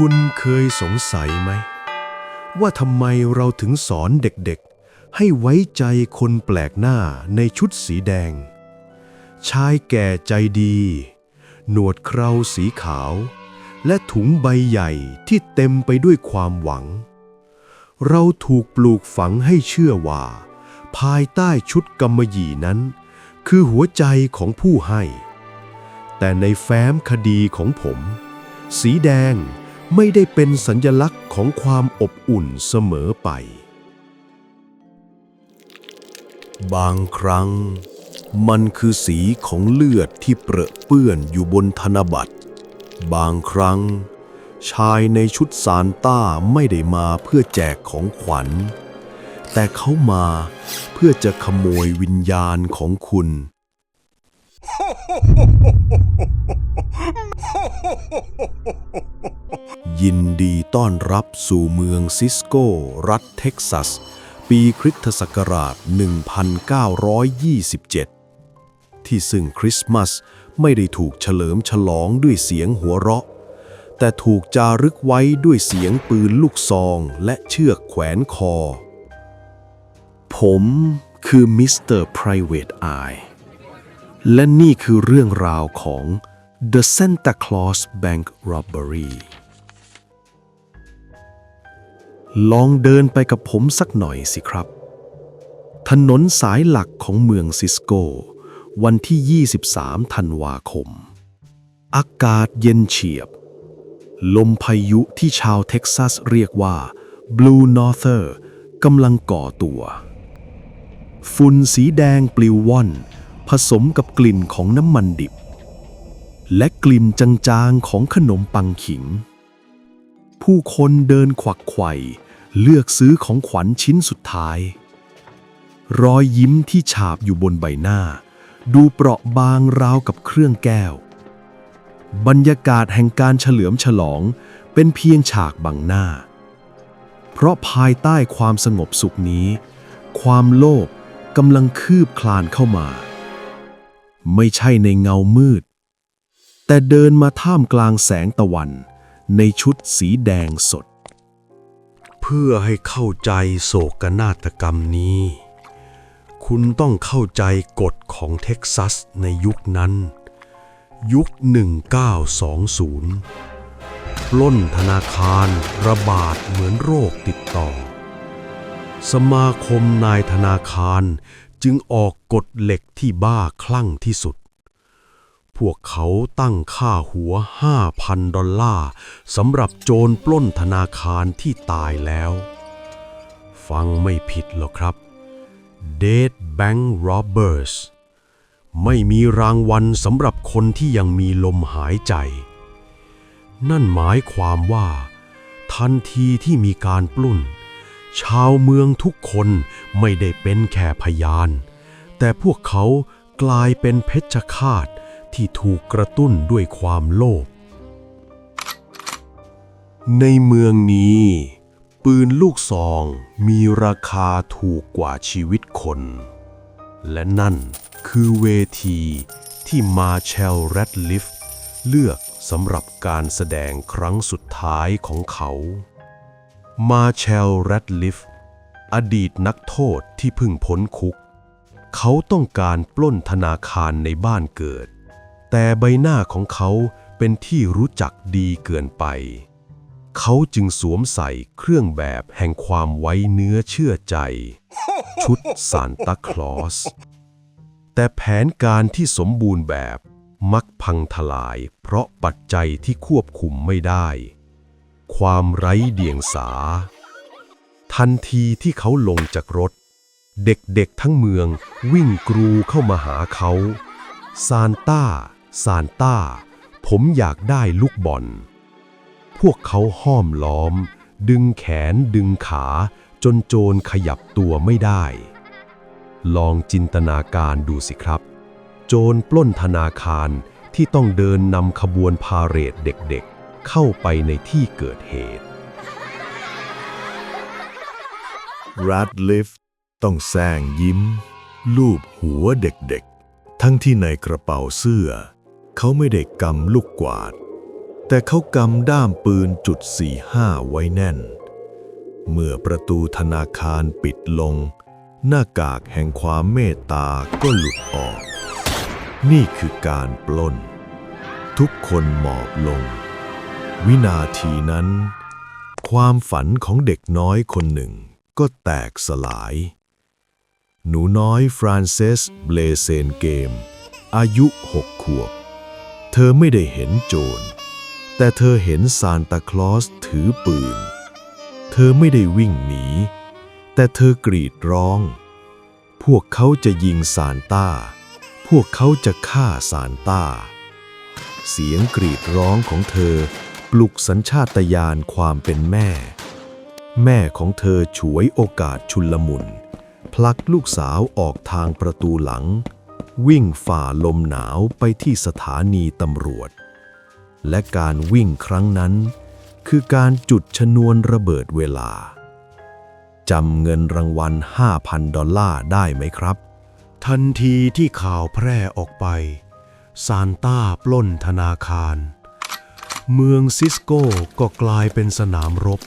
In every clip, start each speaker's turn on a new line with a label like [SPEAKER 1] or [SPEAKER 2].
[SPEAKER 1] คุณเคยสงสัยไหม ว่าทำไมเราถึงสอนเด็กๆ ให้ไว้ใจคนแปลกหน้าในชุดสีแดง ชายแก่ใจดี หนวดเคราสีขาว และถุงใบใหญ่ที่เต็มไปด้วยความหวัง เราถูกปลูกฝังให้เชื่อว่า ภายใต้ชุดกำมะหยี่นั้น คือหัวใจของผู้ให้ แต่ในแฟ้มคดีของผม สีแดง ไม่ได้เป็นสัญลักษณ์ของความอบอุ่นเสมอไป บางครั้ง มันคือสีของเลือดที่เปรอะเปื้อนอยู่บนธนบัตร บางครั้ง ชายในชุดซานต้าไม่ได้มาเพื่อแจกของขวัญ แต่เขามาเพื่อจะขโมยวิญญาณของคุณ ยินดีต้อนรับสู่เมืองซิสโก รัฐเท็กซัส ปีคริสตศักราช 1927 ที่ซึ่งคริสต์มาสไม่ได้ถูกเฉลิมฉลองด้วยเสียงหัวเราะ แต่ถูกจารึกไว้ด้วยเสียงปืนลูกซองและเชือกแขวนคอ ผมคือมิสเตอร์ Private Eye และนี่คือเรื่องราวของ The Santa Claus Bank Robbery ลองเดินไปกับผมสักหน่อยสิครับ ถนนสายหลักของเมืองซิสโก วันที่ 23 ธันวาคม อากาศเย็นเฉียบ ลมพายุที่ชาวเท็กซัสเรียกว่า Blue Norther กำลังก่อตัว ฝุ่นสีแดงปลิวว่อน ผสมกับกลิ่นของน้ำมันดิบ และกลิ่นจางๆของขนมปังขิง ผู้คนเดินขวักไขว่เลือกซื้อของขวัญชิ้นสุดท้าย รอยยิ้มที่ฉาบอยู่บนใบหน้า ดูเปราะบางราวกับเครื่องแก้ว บรรยากาศแห่งการเฉลิมฉลองเป็นเพียงฉากบังหน้า เพราะภายใต้ความสงบสุขนี้ ความโลภกำลังคืบคลานเข้ามา ไม่ใช่ในเงามืด แต่เดินมาท่ามกลางแสงตะวัน ในชุดสีแดงสด เพื่อให้เข้าใจโศกนาฏกรรมนี้ คุณต้องเข้าใจกฎของเท็กซัสในยุคนั้น ยุค 1920 ปล้นธนาคารระบาดเหมือนโรคติดต่อ สมาคมนายธนาคารจึงออกกฎเหล็กที่บ้าคลั่งที่สุด พวกเขาตั้งค่าหัว 5,000 ดอลลาร์สำหรับโจรปล้นธนาคารที่ตายแล้ว ฟังไม่ผิดหรอกครับ Dead Bank Robbers ไม่มีรางวัลสำหรับคนที่ยังมีลมหายใจ นั่นหมายความว่า ทันทีที่มีการปล้น ชาวเมืองทุกคนไม่ได้เป็นแค่พยาน แต่พวกเขากลายเป็นเพชฌฆาต ที่ถูกกระตุ้นด้วยความโลภ ในเมืองนี้ ปืนลูกซองมีราคาถูกกว่าชีวิตคน และนั่นคือเวทีที่มาเชลแรดลิฟเลือกสำหรับการแสดงครั้งสุดท้ายของเขา มาเชลแรดลิฟอดีตนักโทษที่เพิ่งพ้นคุก เขาต้องการปล้นธนาคารในบ้านเกิด แต่ใบหน้าของเขาเป็นที่รู้จักดีเกินไป เขาจึงสวมใส่เครื่องแบบแห่งความไว้เนื้อเชื่อใจ ชุดซานตาคลอส แต่แผนการที่สมบูรณ์แบบมักพังทลายเพราะปัจจัยที่ควบคุมไม่ได้ ความไร้เดียงสา ทันทีที่เขาลงจากรถ เด็กๆทั้งเมืองวิ่งกรูเข้ามาหาเขาซานต้า ซานต้า ผมอยากได้ลูกบอล พวกเขาห้อมล้อม ดึงแขนดึงขา จนโจรขยับตัวไม่ได้ ลองจินตนาการดูสิครับ โจรปล้นธนาคารที่ต้องเดินนำขบวนพาเหรดเด็กๆ เข้าไปในที่เกิดเหตุ
[SPEAKER 2] รัดลิฟต้องแซงยิ้ม ลูบหัวเด็กๆ ทั้งที่ในกระเป๋าเสื้อ เขาไม่ได้กำลูกกวาด แต่เขากำด้ามปืนจุด45ไว้แน่น เมื่อประตูธนาคารปิดลง หน้ากากแห่งความเมตตาก็หลุดออก นี่คือการปล้น ทุกคนหมอบลง วินาทีนั้น ความฝันของเด็กน้อยคนหนึ่งก็แตกสลาย หนูน้อยฟรานเซสเบลเซนเกม อายุหกขวบ เธอไม่ได้เห็นโจร แต่เธอเห็นซานตาคลอสถือปืน เธอไม่ได้วิ่งหนี แต่เธอกรีดร้อง พวกเขาจะยิงซานต้า พวกเขาจะฆ่าซานต้า เสียงกรีดร้องของเธอปลุกสัญชาตญาณความเป็นแม่ แม่ของเธอฉวยโอกาสชุลมุนผลักลูกสาวออกทางประตูหลัง วิ่งฝ่าลมหนาวไปที่สถานีตำรวจ และการวิ่งครั้งนั้น คือการจุดชนวนระเบิดเวลาจำเงินรางวัล 5,000 ดอลลาร์ได้ไหมครับ
[SPEAKER 1] ทันทีที่ข่าวแพร่ออกไป ซานต้าปล้นธนาคาร เมืองซิสโก้ก็กลายเป็นสนามรบ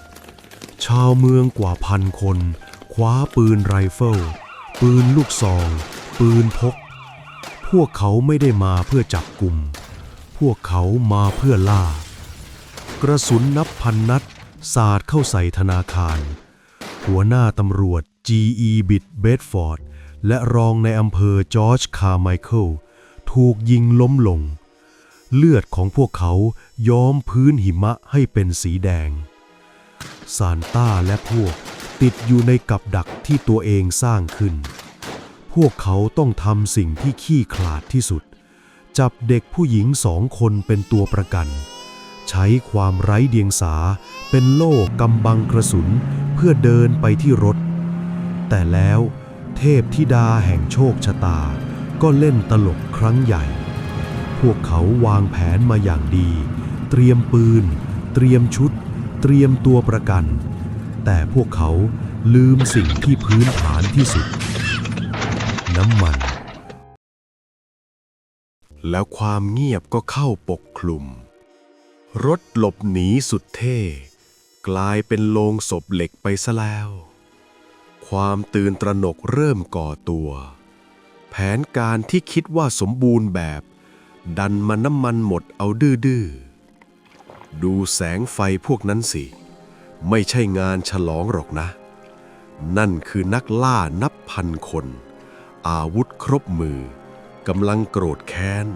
[SPEAKER 1] ชาวเมืองกว่าพันคน คว้าปืนไรเฟิล ปืนลูกซอง ปืนพก พวกเขาไม่ได้มาเพื่อจับกลุ่ม พวกเขามาเพื่อล่า กระสุนนับพันนัด สาดเข้าใส่ธนาคาร หัวหน้าตำรวจ G.E. บิดเบดฟอร์ด และรองในอำเภอจอร์จคาร์ไมเคิล ถูกยิงล้มลง เลือดของพวกเขาย้อมพื้นหิมะให้เป็นสีแดง ซานต้าและพวกติดอยู่ในกับดักที่ตัวเองสร้างขึ้น พวกเขาต้องทำสิ่งที่ขี้ขลาดที่สุด จับเด็กผู้หญิงสองคนเป็นตัวประกัน ใช้ความไร้เดียงสาเป็นโล่กำบังกระสุนเพื่อเดินไปที่รถ แต่แล้วเทพธิดาแห่งโชคชะตา ก็เล่นตลกครั้งใหญ่ พวกเขาวางแผนมาอย่างดี เตรียมปืน เตรียมชุด เตรียมตัวประกัน แต่พวกเขาลืมสิ่งที่พื้นฐานที่สุด น้ำมัน แล้วความเงียบก็เข้าปกคลุม รถหลบหนีสุดเท่ กลายเป็นโลงศพเหล็กไปซะแล้ว ความตื่นตระหนกเริ่มก่อตัว แผนการที่คิดว่าสมบูรณ์แบบ ดันมาน้ำมันหมดเอาดื้อๆ ดูแสงไฟพวกนั้นสิ ไม่ใช่งานฉลองหรอกนะนั่นคือนักล่านับพันคน อาวุธครบมือกำลังโกรธแค้น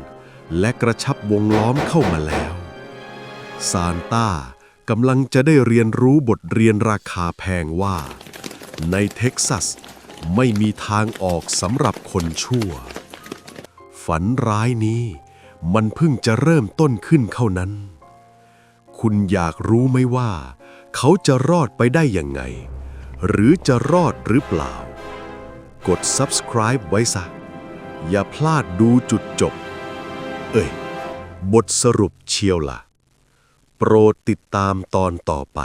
[SPEAKER 1] และกระชับวงล้อมเข้ามาแล้วซานต้ากำลังจะได้เรียนรู้บทเรียนราคาแพงว่า ในเท็กซัสไม่มีทางออกสำหรับคนชั่ว ฝันร้ายนี้มันเพิ่งจะเริ่มต้นขึ้นเข้านั้น คุณอยากรู้ไหมว่า เขาจะรอดไปได้ยังไง หรือจะรอดหรือเปล่า กด subscribe ไว้ซะ อย่าพลาดดูจุดจบ เอ้ย บทสรุปเชียวล่ะ โปรดติดตามตอนต่อไป